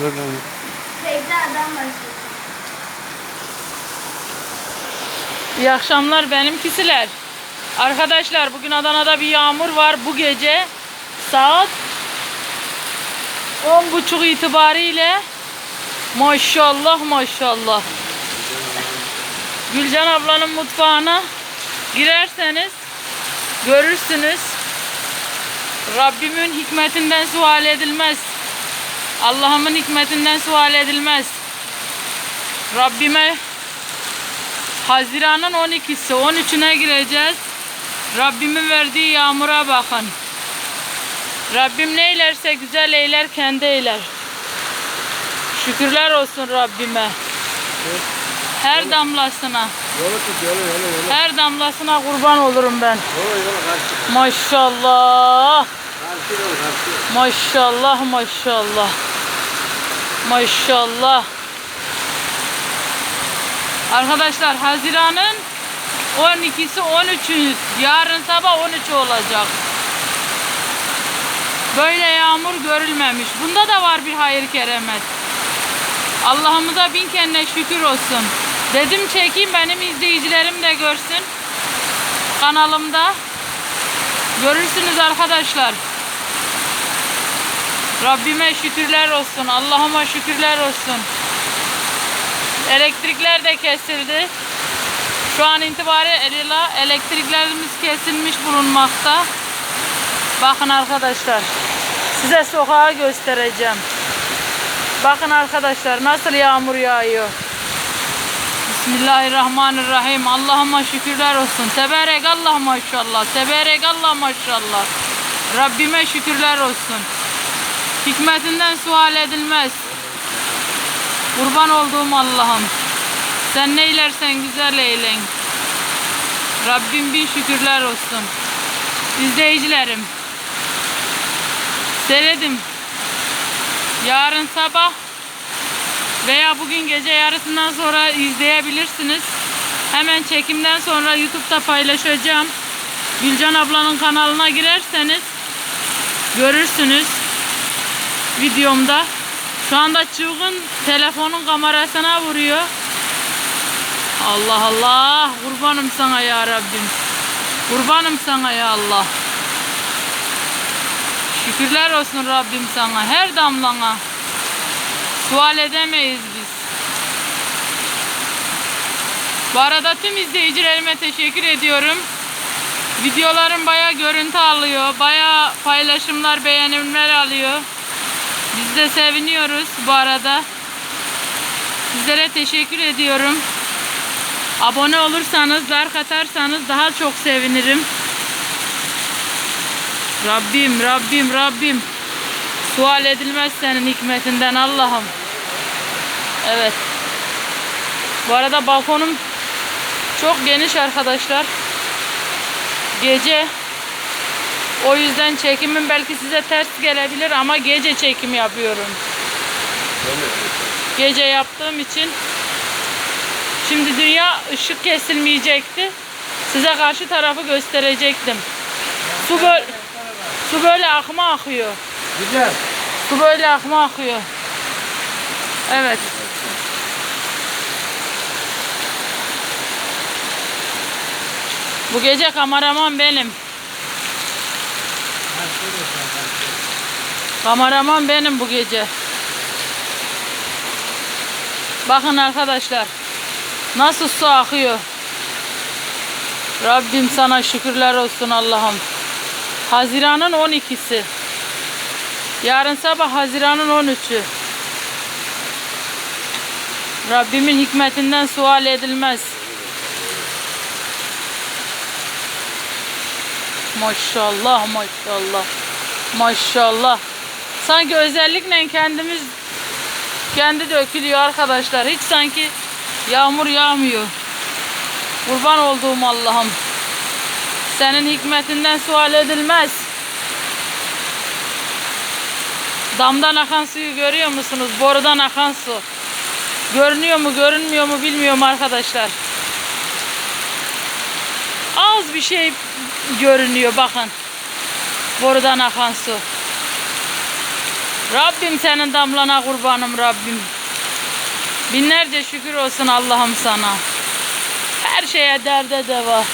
Böyle Tekrardan başlayalım. İyi akşamlar benimkisiler. Arkadaşlar bugün Adana'da bir yağmur var. Bu gece saat 10.30 itibariyle maşallah maşallah. Gülcan ablanın mutfağına girerseniz görürsünüz. Rabbimin hikmetinden sual edilmez Allah'ımın hikmetinden sual edilmez Rabbime Haziran'ın 12'si 13'üne gireceğiz. Rabbimin verdiği yağmura bakın. Rabbim ne eylerse güzel eyler kendi eyler. Şükürler olsun Rabbime. Her damlasına, Yola tut yola yola yola. her damlasına kurban olurum ben. Maşallah. Maşallah maşallah. Maşallah. Arkadaşlar Haziran'ın 12'si 13'ü yarın sabah 13 olacak. Böyle yağmur görülmemiş. Bunda da var bir hayır keremet. Allah'ımıza bin kere şükür olsun. Dedim çekeyim benim izleyicilerim de görsün. Kanalımda. Görürsünüz arkadaşlar. Rabbime şükürler olsun. Allah'ıma şükürler olsun. Elektrikler de kesildi. Şu an itibariyle elektriklerimiz kesilmiş bulunmakta. Bakın arkadaşlar. Size sokağı göstereceğim. Bakın arkadaşlar nasıl yağmur yağıyor. Bismillahirrahmanirrahim. Allah'ıma şükürler olsun. Teberek Allah maşallah. Teberek Allah maşallah. Rabbime şükürler olsun. Hikmetinden sual edilmez. Kurban olduğum Allah'ım. Sen neylersen güzel eylen. Rabbim bin şükürler olsun. İzleyicilerim. Seyredim. Yarın sabah veya bugün gece yarısından sonra izleyebilirsiniz. Hemen çekimden sonra YouTube'da paylaşacağım. Gülcan ablanın kanalına girerseniz görürsünüz videomda. Şu anda çılgın telefonun kamerasına vuruyor. Allah Allah. Kurbanım sana ya Rabbim. Kurbanım sana ya Allah. Şükürler olsun Rabbim sana. Her damlana. Sual edemeyiz biz. Bu arada tüm izleyicilerime teşekkür ediyorum. Videolarım baya görüntü alıyor. Baya paylaşımlar, beğenimler alıyor. De seviniyoruz bu arada. Sizlere teşekkür ediyorum. Abone olursanız, like atarsanız daha çok sevinirim. Rabbim, Rabbim, Rabbim. Sual edilmez senin hikmetinden Allah'ım. Evet. Bu arada balkonum çok geniş arkadaşlar. Gece o yüzden çekimim belki size ters gelebilir ama gece çekim yapıyorum. Gece yaptığım için şimdi dünya ışık kesilmeyecekti. Size karşı tarafı gösterecektim. Su böyle su böyle akma akıyor. Güzel. Su böyle akma akıyor. Evet. Bu gece kameraman benim. Kameraman benim bu gece. Bakın arkadaşlar. Nasıl su akıyor. Rabbim sana şükürler olsun Allah'ım. Haziran'ın 12'si. Yarın sabah Haziran'ın 13'ü. Rabbimin hikmetinden sual edilmez. Maşallah maşallah. Maşallah. Sanki özellikle kendimiz kendi dökülüyor arkadaşlar. Hiç sanki yağmur yağmıyor. Kurban olduğum Allah'ım. Senin hikmetinden sual edilmez. Damdan akan suyu görüyor musunuz? Borudan akan su. Görünüyor mu görünmüyor mu bilmiyorum arkadaşlar. Az bir şey görünüyor bakın. Borudan akan su. Rabbim senin damlana kurbanım Rabbim. Binlerce şükür olsun Allah'ım sana. Her şeye derde deva.